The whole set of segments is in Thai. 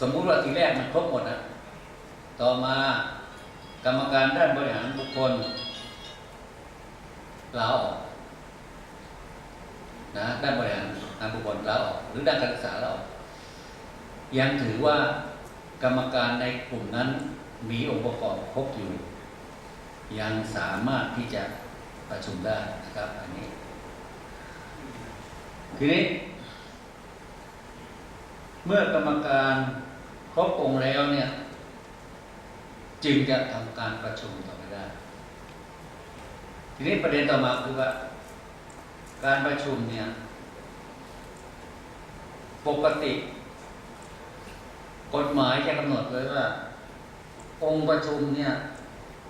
สมมุติว่าทีแรกมันครบหมดนะต่อมากรรมการด้านบริหารบุคคลลาออกนะด้านบริหารงานบุคคลลาออกหรือด้านการศึกษาลาออกยังถือว่ากรรมการในกลุ่มนั้นมีองค์ประกอบครบอยู่ ยังสามารถที่จะประชุมได้นะครับ อันนี้ ทีนี้ เมื่อกรรมการครบองค์แล้วเนี่ย จึงจะทำการประชุมต่อไปได้ ทีนี้ประเด็นต่อมาคือว่า การประชุมเนี่ย ปกติ กฎหมายจะกำหนดไว้ว่า องค์ประชุมเนี่ย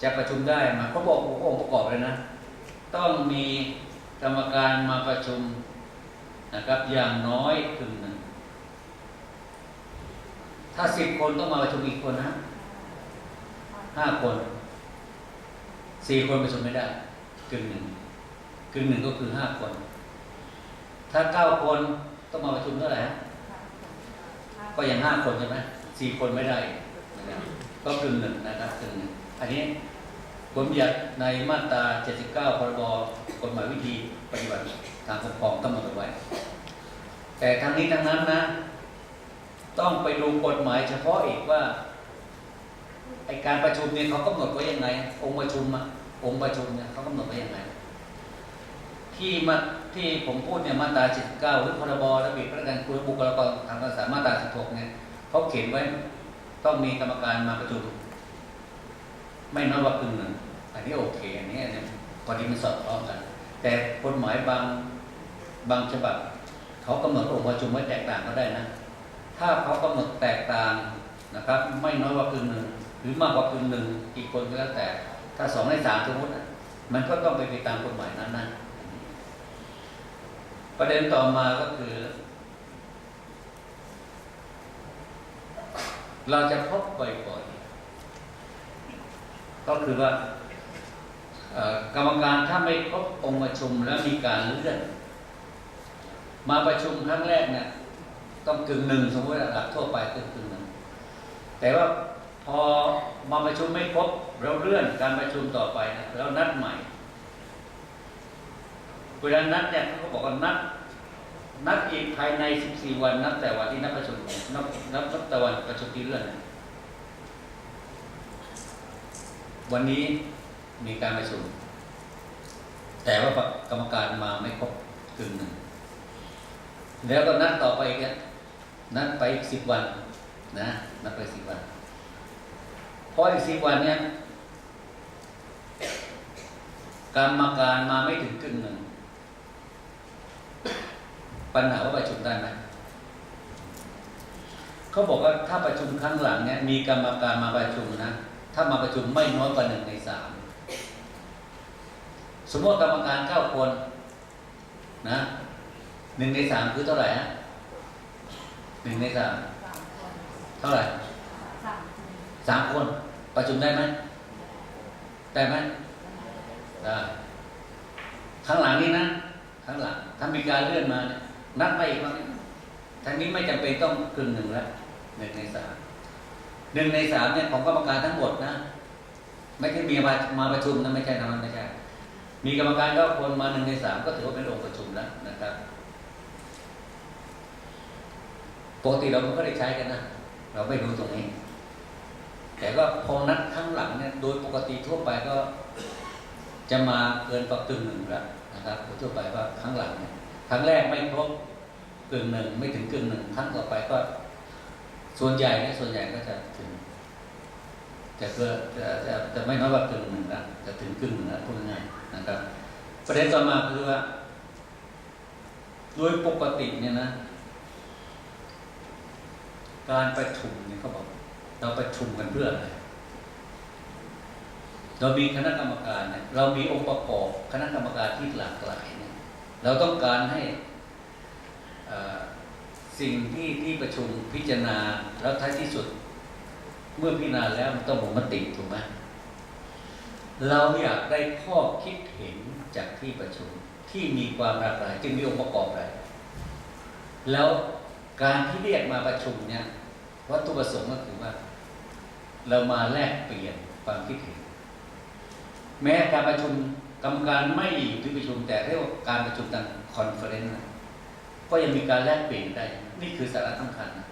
จะประชุมได้มาเขาบอกองค์ประกอบเลยนะ ต้องมีกรรมการมาประชุมนะครับอย่างน้อยครึ่งหนึ่ง ถ้าสิบคนต้องมาประชุมอีกคนนะห้าคนสี่คนประชุมไม่ได้กึ่งหนึ่งกึ่งหนึ่งก็คือห้าคน ถ้าเก้าคนต้องมาประชุมเท่าไหร่ฮะก็ยังห้าคนใช่ไหมสี่คนไม่ได้ก็กึ่งหนึ่งนะครับกึ่งหนึ่งอันนี้ผลบัญญัติในมาตรา 79 พรบกฎหมายวิธีปฏิบัติทางปกครองกำหนดไว้ แต่ทั้งนี้ทั้งนั้นนะ ต้องไปดูกฎหมายเฉพาะอีกว่าไอการประชุมเนี่ยเขากำหนดไว้ยังไง องค์ประชุมอะองค์ประชุมเนี่ยเขากำหนดไว้ยังไง ที่มาที่ผมพูดเนี่ยมาตรา79หรือพรบระเบียบราชการครูบุคลากรทางการศึกษามาตรา16เนี่ยเขาเขียนไว้ต้องมีกรรมการมาประชุม ไม่น้อยกว่าครึ่งหนึ่งอันนี้โอเคอันนี้เนี่ยพอดีมันสอดคล้องกัน แต่กฎหมายบางบางฉบับเขากำหนดองค์ประชุมไว้แตกต่างก็ได้นะ ถ้าเขากำหนดแตกต่างนะครับ ไม่น้อยกว่าครึ่งหนึ่งหรือมากกว่าครึ่งหนึ่งอีกคนก็แล้วแต่ ถ้าสองในสามสมมติมันก็ต้องไปไปตามกฎหมายนั้นนะประเด็นต่อมาก็คือ เราจะพบบ่อยๆก็คือว่ากรรมการถ้าไม่ครบองค์ประชุมแล้วมีการเลื่อนมาประชุมครั้งแรกเนี่ย ต้องกึ่งหนึ่งสมมติหลักทั่วไปคือกึ่งหนึ่งแต่ว่าพอมาประชุมไม่ครบเราเลื่อนการประชุมต่อไปนะแล้วนัดใหม่ เวลานัดเนี่ยเขาบอกว่านัดนัดอีกภายใน 14 วันนับแต่วันที่นัดประชุมนับนับนับแต่วันประชุมที่เลื่อนะวันนี้มีการประชุม แต่ว่ากรรมการมาไม่ครบกึ่งหนึ่งแล้วก็นัดต่อไปเนี่ย นัดไปสิบวันนะนัดไปสิบวันพออีกสิบวันเนี่ยกรรมการมาไม่ถึงครึ่งหนึ่งปัญหาว่าประชุมได้ไหมเขาบอกว่าถ้าประชุมครั้งหลังเนี่ยมีกรรมการมาประชุมนะถ้ามาประชุมไม่น้อยกว่าหนึ่งในสามสมมติกรรมการเก้าคนนะหนึ่งในสามคือเท่าไหร่ฮะ หนึ่งในสามเท่าไหร่สามคนประชุมได้ไหมได้ไหมได้ข้างหลังนี่นะข้างหลังถ้ามีการเลื่อนมาเนี่ยนัดไปอีกบ้างทางนี้ไม่จำเป็นต้องครึ่งหนึ่งแล้วหนึ่งในสามหนึ่งในสามเนี่ยของกรรมการทั้งหมดนะ ไม่ใช่มีมามาประชุมนะไม่ใช่นะมันไม่ใช่มีกรรมการเก้าคนมาหนึ่งในสามก็ถือว่าเป็นองค์ประชุมแล้วนะครับ ปกติเราไม่ค่อยได้ใช้กันนะเราไม่รู้ตรงนี้ แต่ก็พอนัดครั้งหลังเนี่ยโดยปกติทั่วไปก็จะมาเกินกว่ากึ่งหนึ่งแล้วนะครับโดยทั่วไปว่าครั้งหลังเนี่ยครั้งแรกไม่ครบกึ่งหนึ่งไม่ถึงกึ่งหนึ่งครั้งต่อไปก็ ส่วนใหญ่เนี่ยส่วนใหญ่ก็จะถึงจะเกิดจะจะจะไม่น้อยกว่ากึ่งหนึ่งละจะถึงกึ่งหนึ่งละพูดง่ายนะครับ ประเด็นต่อมาคือว่าโดยปกติเนี่ยนะ การประชุมเนี่ยเขาบอก เราประชุมกันเพื่ออะไร เรามีคณะกรรมการเนี่ยเรามีองค์ประกอบคณะกรรมการที่หลากหลายเนี่ยเราต้องการให้สิ่งที่ที่ประชุมพิจารณาแล้วท้ายที่สุด เมื่อพิจารณาแล้วมันต้องลงมติถูกไหมเราอยากได้ข้อคิดเห็นจากที่ประชุมที่มีความหลากหลาย จึงมีองค์ประกอบอะไรแล้ว การที่เรียกมาประชุมเนี่ยวัตถุประสงค์ก็คือว่า เรามาแลกเปลี่ยนความคิดเห็น แม้การประชุมกรรมการไม่อยู่ที่ประชุมแต่เรียกว่าการประชุมทางคอนเฟอเรนซ์ก็ยังมีการแลกเปลี่ยนได้ นี่คือสาระสำคัญนะ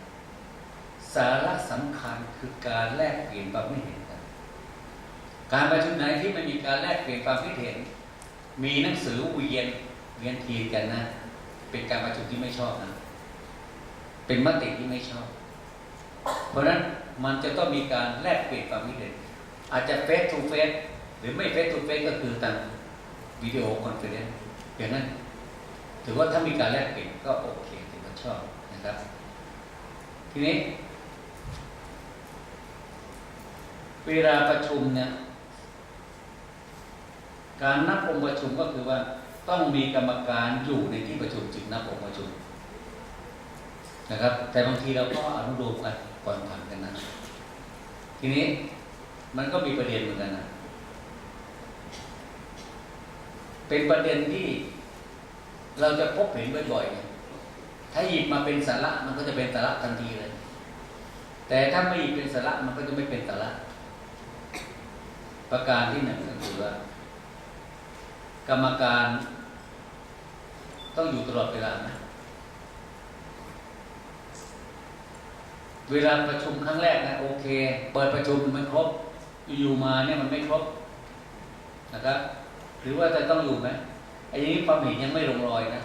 สาระสำคัญคือการแลกเปลี่ยนความคิดเห็นกัน การประชุมไหนที่ไม่มีการแลกเปลี่ยนความคิดเห็น มีหนังสือเวียนเวียนทีกันนะ เป็นการประชุมที่ไม่ชอบนะ เป็นมติที่ไม่ชอบ เพราะฉะนั้นมันจะต้องมีการแลกเปลี่ยนความคิดเห็นอาจจะเฟสทูเฟสหรือไม่เฟสทูเฟสก็คือทางวิดีโอคอนเฟอเรนซ์อย่างนั้น ถือว่าถ้ามีการแลกเปลี่ยนก็โอเคถือว่าชอบนะครับ ทีนี้ เวลาประชุมเนี่ยการนับองค์ประชุมก็คือว่าต้องมีกรรมการอยู่ในที่ประชุมจึงนับองค์ประชุม นะครับ แต่บางทีเราก็อนุโลมกันก่อนผ่านกันนะ ทีนี้มันก็มีประเด็นเหมือนกันนะ เป็นประเด็นที่เราจะพบเห็นบ่อยๆ ถ้าหยิบมาเป็นสาระมันก็จะเป็นสาระทันทีเลย แต่ถ้าไม่หยิบเป็นสาระมันก็จะไม่เป็นสาระ ประการที่หนึ่งก็คือว่ากรรมการต้องอยู่ตลอดเวลาไห เวลาประชุมครั้งแรกนะโอเค เปิดประชุมมันครบ อยู่มาเนี่ยมันไม่ครบนะครับหรือว่าจะต้องอยู่ไหมไอ้นี้ความเห็นยังไม่ลงรอยนะ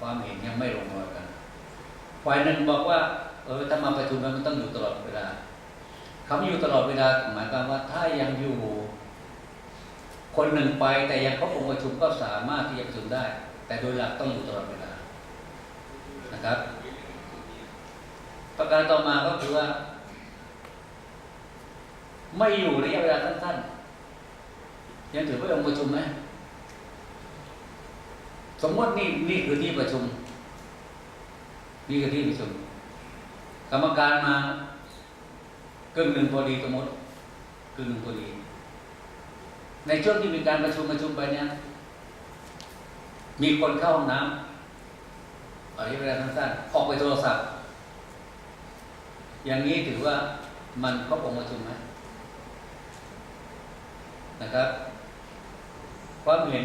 ความเห็นยังไม่ลงรอยกันฝ่ายหนึ่งบอกว่าเออถ้ามาประชุมแล้วมันต้องอยู่ตลอดเวลาคำว่าอยู่ตลอดเวลาหมายความว่าถ้ายังอยู่ คนหนึ่งไปแต่ยังครบองค์ประชุมก็สามารถที่จะประชุมได้ แต่โดยหลักต้องอยู่ตลอดเวลานะครับ ประการต่อมาก็คือว่า ไม่อยู่ระยะเวลาสั้นๆยังถือว่าองค์ประชุมไหมสมมตินี่นี่คือที่ประชุม นี่คือที่ประชุม กรรมการมาครึ่งหนึ่งพอดีสมมติครึ่งหนึ่งพอดี ในช่วงที่มีการประชุมประชุมไปเนี่ย มีคนเข้าห้องน้ำระยะเวลาสั้นๆออกไปโทรศัพท์ อย่างนี้ถือว่ามันครบองค์ประชุมไหมนะครับ ความเห็น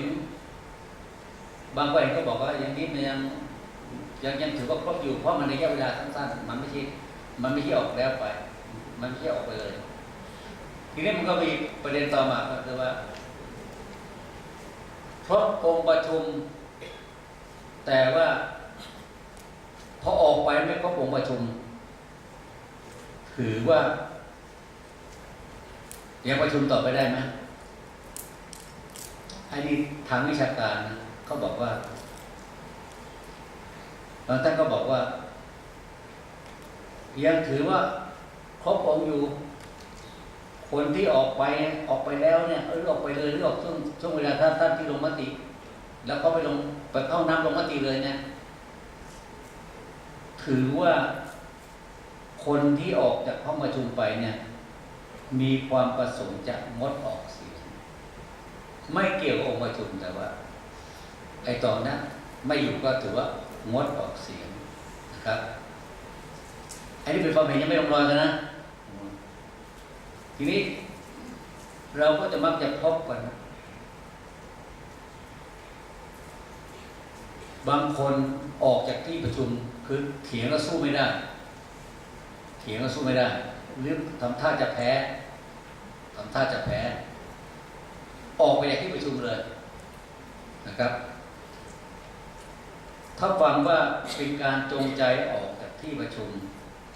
บางคนก็บอกว่าอย่างนี้มันยังยังยังถือว่าครบอยู่เพราะมันในระยะเวลาสั้นๆมันไม่ใช่มันไม่ใช่ออกแล้วไป มันไม่ใช่ออกไปเลย ทีนี้มันก็มีประเด็นต่อมาก็คือว่าครบองค์ประชุม แต่ว่าพอออกไปไม่ครบองค์ประชุม ถือว่ายังประชุมต่อไปได้ไหมอันนี้ทางวิชาการเขาบอกว่าบางท่านก็บอกว่า ยังถือว่าครบองค์อยู่ คนที่ออกไปออกไปแล้วเนี่ยหรือออกไปเลยหรือออกช่วงช่วงเวลาท่านท่านที่ลงมติ แล้วก็ไปลงไปเข้าน้ำลงมติเลยเนี่ยถือว่า คนที่ออกจากห้องประชุมไปเนี่ย มีความประสงค์จะงดออกเสียง ไม่เกี่ยวกับองค์ประชุมแต่ว่าไอ้ตอนนั้นไม่อยู่ก็ถือว่างดออกเสียงนะครับ อันนี้เป็นความเห็นยังไม่ลงรอยกันนะ ทีนี้เราก็จะมักจะพบกัน บางคนออกจากที่ประชุมคือเถียงแล้วสู้ไม่ได้ เถียงแล้วสู้ไม่ได้หรือทำท่าจะแพ้ทำท่าจะแพ้ ออกไปจากที่ประชุมเลยนะครับ ถ้าฟังว่าเป็นการจงใจออกจากที่ประชุม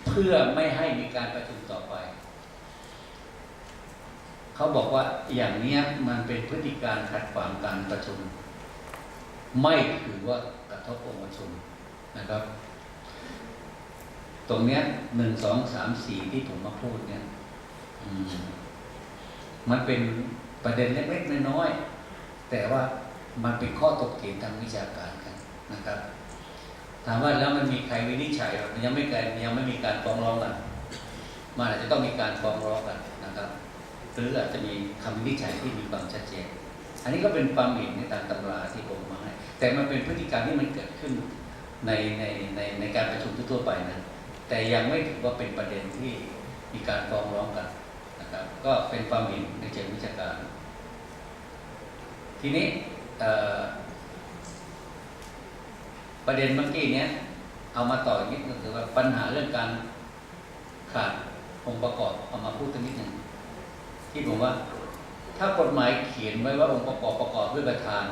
เพื่อไม่ให้มีการประชุมต่อไปเขาบอกว่าอย่างนี้มันเป็นพฤติการขัดขวางการประชุม ไม่ถือว่ากระทบองค์ประชุมนะครับ ตรงเนี้ยหนึ่งสองสามสี่ที่ผมมาพูดเนี่ยมันเป็นประเด็นเล็กๆน้อยๆแต่ว่ามันเป็นข้อตกเถียงทางวิชาการกันนะครับ ถามว่าแล้วมันมีใครวินิจฉัยหรอยังไม่เกิดยังไม่มีการฟ้องร้องกันมันอาจจะต้องมีการฟ้องร้องกันนะครับ หรืออาจจะมีคำวินิจฉัยที่มีความชัดเจน อันนี้ก็เป็นความเห็นในทางตำราที่ผมมาให้แต่มันเป็นพฤติการมที่มันเกิดขึ้นในในในในการประชุมทั่วไปนะ แต่ยังไม่ถือว่าเป็นประเด็นที่มีการฟ้องร้องกันนะครับก็เป็นความเห็นในเชิงวิชาการ ทีนี้ประเด็นเมื่อกี้เนี้ยเอามาต่ออีกนิดก็คือว่าปัญหาเรื่องการขาดองค์ประกอบเอามาพูดตรงนิดหนึ่งที่ผมว่า ถ้ากฎหมายเขียนไว้ว่าองค์ประกอบประกอบด้วยประธาน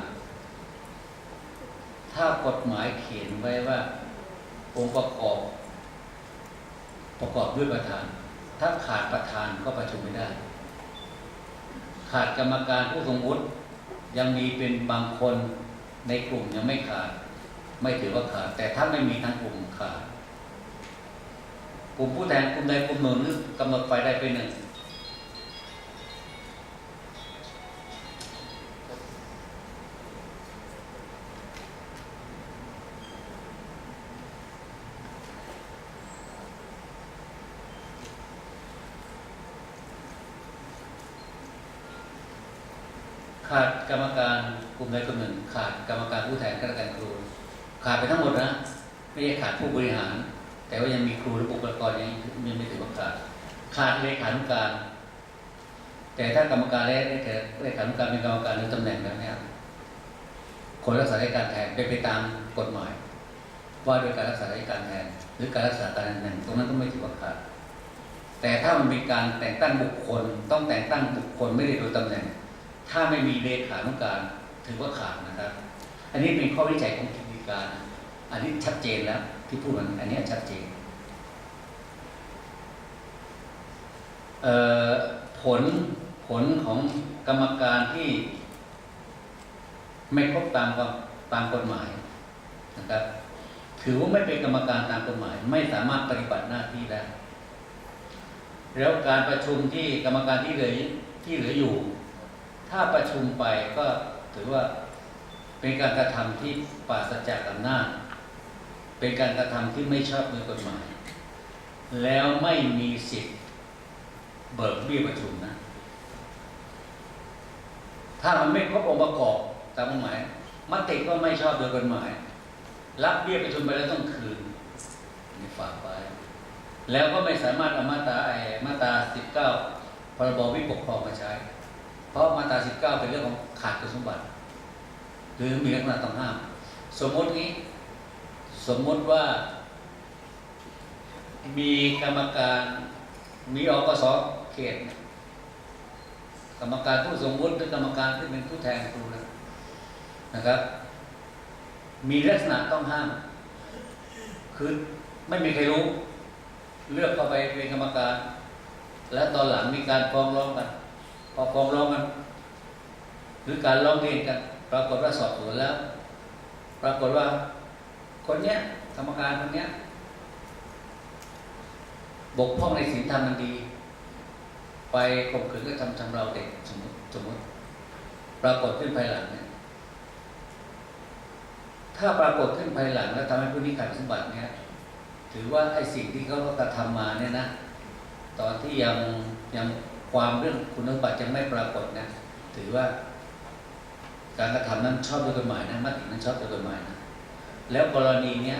ถ้ากฎหมายเขียนไว้ว่าองค์ประกอบ ประกอบด้วยประธาน ถ้าขาดประธานก็ประชุมไม่ได้ ขาดกรรมการผู้ทรงวุฒิยังมีเป็นบางคนในกลุ่มยังไม่ขาด ไม่ถือว่าขาด แต่ถ้าไม่มีทั้งกลุ่มขาดกลุ่มผู้แทนกลุ่มใดกลุ่มหนึ่งหรือกำหนดไปได้เป็นหนึ่ง ขาดเลขานุการ แต่ถ้ากรรมการและเลขานุการเป็นกรรมการหรือตำแหน่งแล้วเนี่ยคนรักษาราชการแทนเป็นไปตามกฎหมาย ว่าโดยการรักษาราชการแทน หรือการรักษาการตำแหน่งตรงนั้นก็ไม่ถือว่าขาดแต่ถ้ามันเป็นการแต่งตั้งบุคคล ต้องแต่งตั้งบุคคลไม่ได้โดยตำแหน่ง ถ้าไม่มีเลขานุการถือว่าขาดนะครับ อันนี้เป็นข้อวิจัยของกิจการ อันนี้ชัดเจนแล้วที่พูดมันอันนี้ชัดเจนเอ่อ ผลผลของกรรมการที่ไม่ครบตามตามกฎหมายนะครับถือว่าไม่เป็นกรรมการตามกฎหมาย ไม่สามารถปฏิบัติหน้าที่ได้ แล้วการประชุมที่กรรมการที่เหลือที่เหลืออยู่ ถ้าประชุมไปก็ถือว่าเป็นการกระทำที่ปราศจากอำนาจเป็นการกระทำที่ไม่ชอบด้วยกฎหมาย แล้วไม่มีสิทธิ์ เบิกเบี้ยประชุมนะ ถ้ามันไม่ครบองค์ประกอบตามกฎหมายมติก็ไม่ชอบโดยกฎหมาย รับเบี้ยประชุมไปแล้วต้องคืนนี่ฝากไว้แล้วก็ไม่สามารถเอามาตราไอ้มาตรา19พรบวิปกครองมาใช้ เพราะมาตรา19เป็นเรื่องของขาดคุณสมบัติ หรือมีลักษณะต้องห้าม สมมตินี้ สมมติว่า มีกรรมการมีอกส เขตกรรมการผู้สมมุติหรือกรรมการที่เป็นผู้แทนครูนะนะครับ มีลักษณะต้องห้าม คือไม่มีใครรู้ เลือกเข้าไปเป็นกรรมการ และตอนหลังมีการฟ้องร้องกัน พอฟ้องร้องกันหรือการร้องเรียนกัน ปรากฏว่าสอบสวนแล้ว ปรากฏว่า คนเนี้ยกรรมการคนเนี้ยบกพร่องในศีลธรรมมันดี ไปข่มขืนก็ทำชำเราเด็กสมมติสมมติ ปรากฏขึ้นภายหลังเนี่ย ถ้าปรากฏขึ้นภายหลังแล้วทำให้ผู้นี้ขาดสมบัติเนี่ย ถือว่าไอ้สิ่งที่เขากระทำมาเนี่ยนะ ตอนที่ยังยังความเรื่องคุณสมบัติยังไม่ปรากฏนะ ถือว่า การกระทำนั้นชอบด้วยกฎหมายนะมตินั้นชอบด้วยกฎหมายนะ แล้วกรณีเนี้ย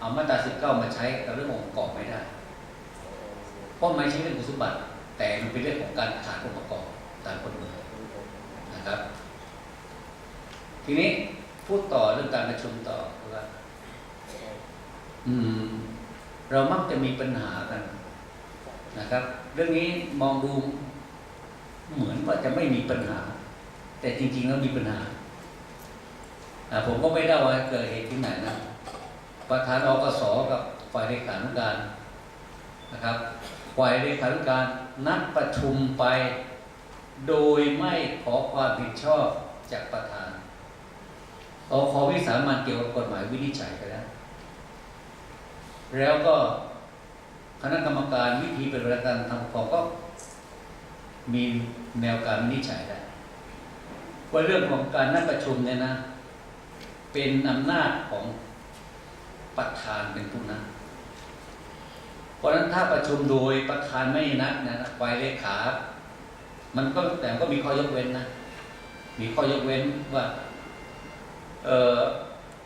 เอามาตราสิบเก้ามาใช้กับเรื่ององค์ประกอบไม่ได้ เพราะไม่ใช่เรื่องคุณสมบัติ แต่มันเป็นเรื่องของการขาดองค์ประกอบตามกฎหมายนะครับ ทีนี้พูดต่อเรื่องการประชุมต่อว่าอืม เรามักจะมีปัญหากันนะครับ เรื่องนี้มองดูเหมือนว่าจะไม่มีปัญหา แต่จริง ๆ แล้วมีปัญหาผมก็ไม่ได้ว่าเกิดเหตุที่ไหนนะประธานอกสกับฝ่ายเลขานุการนะครับ ฝ่ายเลขานุการนัดประชุมไป โดยไม่ขอความผิดชอบจากประธานเอาขอวิสามันเกี่ยวกับกฎหมายวินิจฉัยไปแล้วแล้วก็คณะกรรมการวิธีเป็นประการทำปกครองก็มีแนวการวินิจฉัยได้ว่าเรื่องของการนัดประชุมเนี่ยนะ เป็นอำนาจของประธานเป็นผู้นัด เพราะฉะนั้นถ้าประชุมโดยประธานไม่นัดนะฝ่ายเลขา มันก็แต่ก็มีข้อยกเว้นนะ มีข้อยกเว้นว่าเอ่อ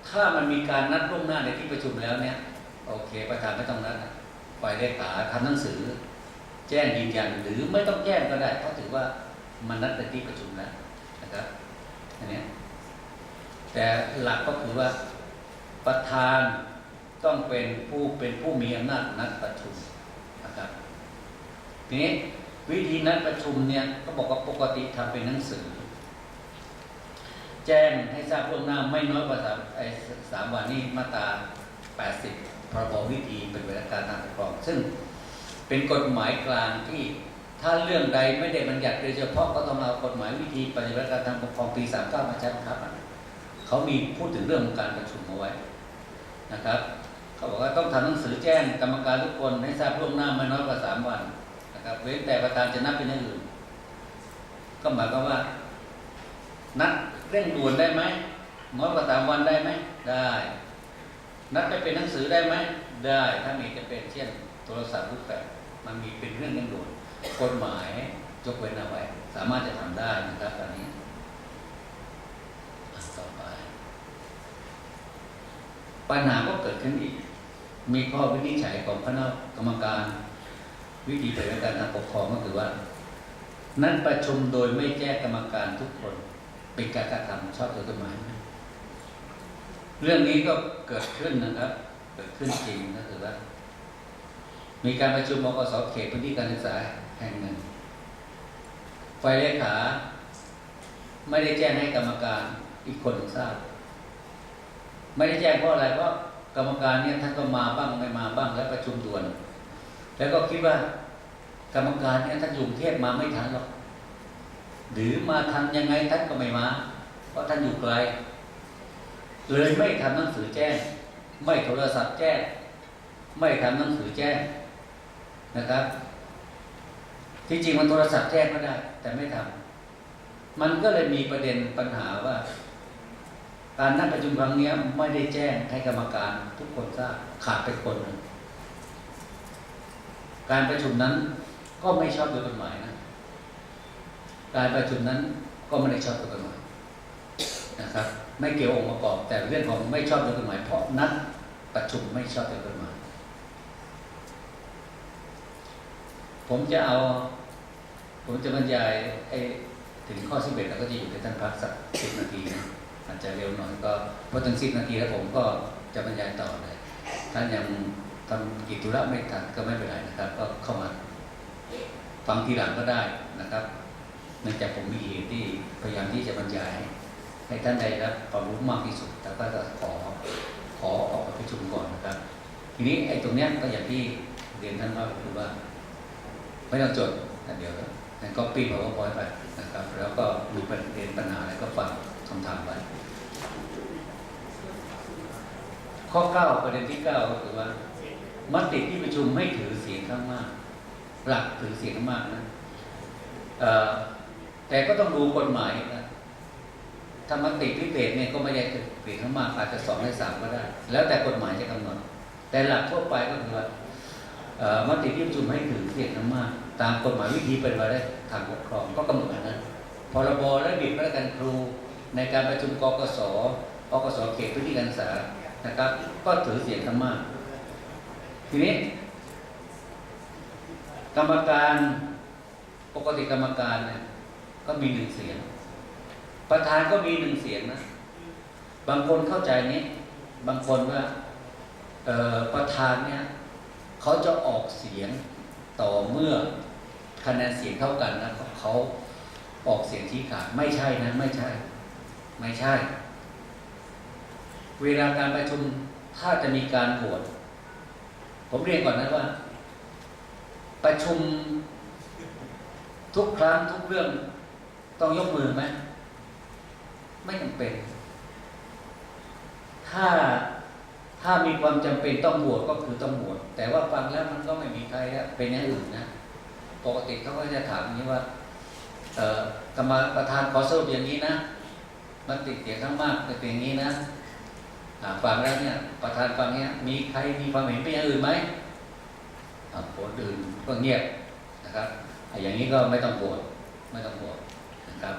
ถ้ามันมีการนัดล่วงหน้าในที่ประชุมแล้วเนี่ยโอเค ประธานไม่ต้องนัดฝ่ายเลขาทำหนังสือ แจ้งยืนยันหรือไม่ต้องแจ้งก็ได้เพราะถือว่ามันนัดในที่ประชุมแล้วนะครับอันนี้แต่หลักก็คือว่าประธาน ต้องเป็นผู้เป็นผู้มีอำนาจนัดประชุมนะครับทีนี้วิธีนัดประชุมเนี่ยก็บอกว่าปกติทำเป็นหนังสือ แจ้งให้ทราบล่วงหน้าไม่น้อยกว่าสามไอ้สามวันนี้มาตรา80พรบวิธีเป็นเวลาการทางปกครอง ซึ่งเป็นกฎหมายกลางที่ถ้าเรื่องใดไม่ได้บัญญัติโดยเฉพาะก็ต้องเอากฎหมายวิธีปฏิบัติการทางปกครองปี 39 มาใช้บังคับเขามีพูดถึงเรื่องการประชุมเอาไว้นะครับ เขาบอกว่าต้องทำหนังสือแจ้งกรรมการทุกคนให้ทราบล่วงหน้าไม่น้อยกว่า3วันนะครับเว้นแต่ประธานจะนับเป็นอย่างอื่น ก็หมายความว่า นัดเร่งด่วนได้ไหมน้อยกว่าสามวันได้ไหมได้ นัดไปเป็นหนังสือได้ไหมได้ถ้ามีจะเป็นเช่น โทรศัพท์รูปแบบมันมีเป็นเรื่องเร่งด่วนกฎหมายยกเว้นเอาไว้ สามารถจะทำได้นะครับตอนนี้อะต่อไป ปัญหาก็เกิดขึ้นอีก มีข้อวินิจฉัยของคณะกรรมการวิธีปฏิบัติการทางปกครองก็คือว่า นั้นประชุมโดยไม่แจ้งกรรมการทุกคนเป็นการกระทำชอบด้วยกฎหมายเรื่องนี้ก็เกิดขึ้นนะครับ เกิดขึ้นจริงก็คือว่า มีการประชุมอกสเขตพื้นที่การศึกษาแห่งหนึ่งฝ่ายเลขาไม่ได้แจ้งให้กรรมการอีกคนทราบ ไม่ได้แจ้งเพราะอะไรเพราะ กรรมการเนี่ยท่านก็มาบ้างไม่มาบ้างแล้วประชุมด่วน แล้วก็คิดว่ากรรมการเนี่ยท่านอยู่กรุงเทพมาไม่ทันหรอกหรือมาทันยังไงท่านก็ไม่มา เพราะท่านอยู่ไกล เลยไม่ทำหนังสือแจ้ง ไม่โทรศัพท์แจ้ง ไม่ทำหนังสือแจ้งนะครับ ที่จริงมันโทรศัพท์แจ้งก็ได้ แต่ไม่ทำมันก็เลยมีประเด็นปัญหาว่า การนัดประชุมครั้งนี้ไม่ได้แจ้งให้กรรมการทุกคนทราบขาดไปคนหนึ่งการประชุมนั้นก็ไม่ชอบโดยกฎหมายนะ การประชุมนั้นก็ไม่ได้ชอบโดยกฎหมายนะครับ ไม่เกี่ยวองค์ประกอบ แต่เรื่องของไม่ชอบโดยกฎหมายเพราะนัดประชุมไม่ชอบโดยกฎหมาย ผมจะเอา ผมจะบรรยายไอ้ถึงข้อสิบเอ็ดแล้วก็จะอยู่ในท่านพักสักสิบนาทีนะ จะเร็วหน่อยก็พอถึงสิบนาทีแล้วผมก็จะบรรยายต่อเลยท่านยังทำกิจธุระไม่ทันก็ไม่เป็นไรนะครับ ก็เข้ามาฟังทีหลังก็ได้นะครับเนื่องจากผมมีเหตุที่พยายามที่จะบรรยาย ให้ท่านได้รับความรู้มากที่สุดแต่ก็จะขอขอออกไปประชุมก่อนนะครับ ทีนี้ไอ้ตรงเนี้ยก็อย่างที่เรียนท่านว่าคือว่าไม่ต้องจดแต่เดี๋ยวงั้นก็ปีพาวเวอร์พอยต์ไปนะครับ แล้วก็มีประเด็นปัญหาอะไรก็ฟังคำถามไว้ ข้อเก้าประเด็นที่เก้าก็คือว่ามติที่ประชุมไม่ถือเสียงข้างมาก หลักถือเสียงข้างมากนะแต่ก็ต้องดูกฎหมายนะถ้ามติพิเศษเนี่ยก็ไม่ได้ถือเสียงข้างมากอาจจะสองในสามก็ได้ แล้วแต่กฎหมายจะกำหนด แต่หลักทั่วไปก็คือว่ามติที่ประชุมให้ถือเสียงข้างมาก ตามกฎหมายวิธีเปฏิบัติทางปกครองก็กำหนดนั้นพรบและบิดพระการครูในการประชุมกกสกกสเขตพื้นที่การศึกษา นะครับ ก็ถือเสียงข้างมาก ทีนี้ กรรมการปกติกรรมการเนี่ยก็มีหนึ่งเสียง ประธานก็มีหนึ่งเสียงนะ บางคนเข้าใจนี้ บางคนว่าประธานเนี่ยเขาจะออกเสียงต่อเมื่อคะแนนเสียงเท่ากันนะเขาออกเสียงชี้ขาดไม่ใช่นะ ไม่ใช่ ไม่ใช่ เวลาการประชุมถ้าจะมีการโหวตผมเรียนก่อนนะว่า ประชุมทุกครั้งทุกเรื่องต้องยกมือไหมไม่จำเป็น ถ้าถ้ามีความจำเป็นต้องโหวตก็คือต้องโหวตแต่ว่าฟังแล้วมันก็ไม่มีใครเป็นอย่างอื่นนะปกติเขาก็จะถามอย่างนี้ว่าเออกรรมประธานขอสรุปอย่างนี้นะมันติดเสียงข้างมากเป็นอย่างนี้นะ ฟังแล้วเนี่ยประธานฟังเนี่ยมีใครมีความเห็นเป็นอย่างอื่นไหมอ่าคนอื่นก็เงียบนะครับอย่างนี้ก็ไม่ต้องโหวตไม่ต้องโหวตนะครับ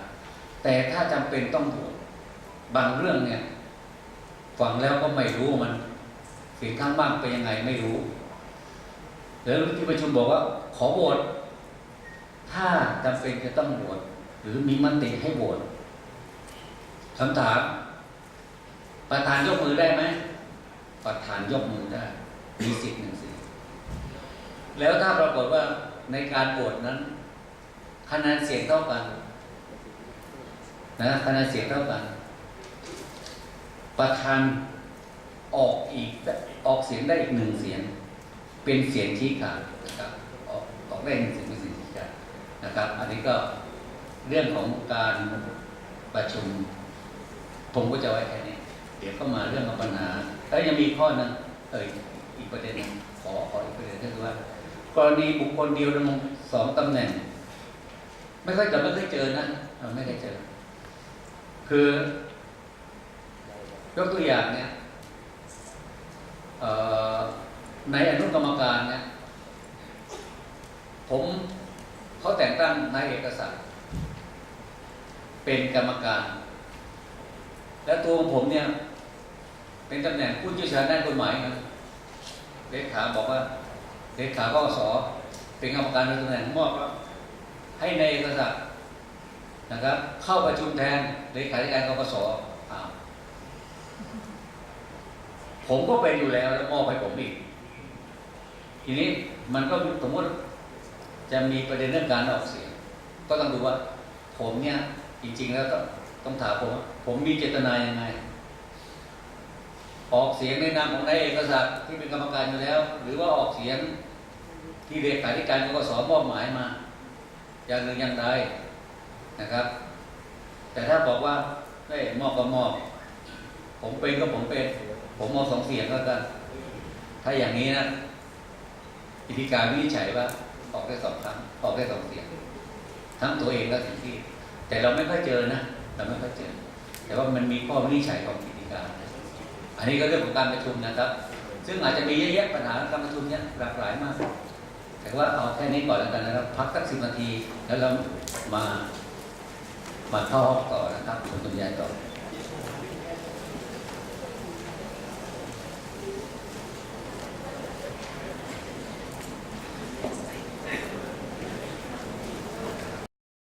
แต่ถ้าจำเป็นต้องโหวตบางเรื่องเนี่ยฟังแล้วก็ไม่รู้มันเสียงข้างมากเป็นยังไงไม่รู้แล้วที่ประชุมบอกว่า ขอโหวตถ้าจำเป็นจะต้องโหวตหรือมีมติให้โหวตคำถาม ประธานยกมือได้ไหมประธานยกมือได้ มีสิทธิ์หนึ่งสิทธิ์แล้วถ้าปรากฏว่าในการโหวตนั้น คะแนนเสียงเท่ากันนะคะแนนเสียงเท่ากัน ประธานออกอีกออกเสียงได้อีกหนึ่งเสียง เป็นเสียงชี้ขาดนะครับออกออกได้หนึ่งเสียงเป็นเสียงชี้ขาดนะครับ อันนี้ก็เรื่องของการประชุมผมก็จะไว้แค่นี้ ดี๋ยวก็มาเรื่องของปัญหาแล้วยังมีข้อนึงเอ่ยอีกประเด็นขอขออีกประเด็นก็คือว่า กรณีบุคคลเดียวดำรงสองตำแหน่ง ไม่ค่อยจะไม่เคยเจอนะไม่เคยเจอ คือยกตัวอย่างเนี่ยในอนุกรรมการเนี่ยผมเขาแต่งตั้งนายเอกสัตร์เป็นกรรมการ และตัวของผมเนี่ย เป็นตำแหน่งผู้เชี่ยวชาญด้านกฎหมายนะเลขาบอกว่าเลขากสเป็นกรรมการในตำแหน่งมอบให้ในเอกสัตร์นะครับ เข้าประชุมแทนเลขาธิการกกสผมก็เป็นอยู่แล้วแล้วมอบให้ผมอีก ทีนี้มันก็สมมติจะมีประเด็นเรื่องการออกเสียง ก็ต้องดูว่า ผมเนี่ยจริง ๆ แล้วต้องต้องถามผมว่าผมมีเจตนายังไง ออกเสียงในนามของนายเอกสัตร์ที่เป็นกรรมการอยู่แล้ว หรือว่าออกเสียงที่เลขาธิการกกสมอบหมายมา อย่างหนึ่งอย่างใดนะครับ แต่ถ้าบอกว่าเฮ้มอบก็มอบ ผมเป็นก็ผมเป็น ผมมอบสองเสียงแล้วกัน ถ้าอย่างนี้นะอิธีการวินิจฉัยว่าออกได้สองครั้งออกได้สองเสียง ทั้งตัวเองและสิ่งที่ แต่เราไม่ค่อยเจอนะเราไม่ค่อยเจอ แต่ว่ามันมีข้อวินิจฉัยของ อันนี้ก็เรื่องของการประชุมนะครับ ซึ่งอาจจะมีเยอะแยะปัญหาการประชุมเนี้ยหลากหลายมาก แต่ว่าเอาแค่นี้ก่อนแล้วกันนะครับ พักสักสิบนาทีแล้วเรามามาเข้าห้องต่อนะครับคุณบรรยายต่อ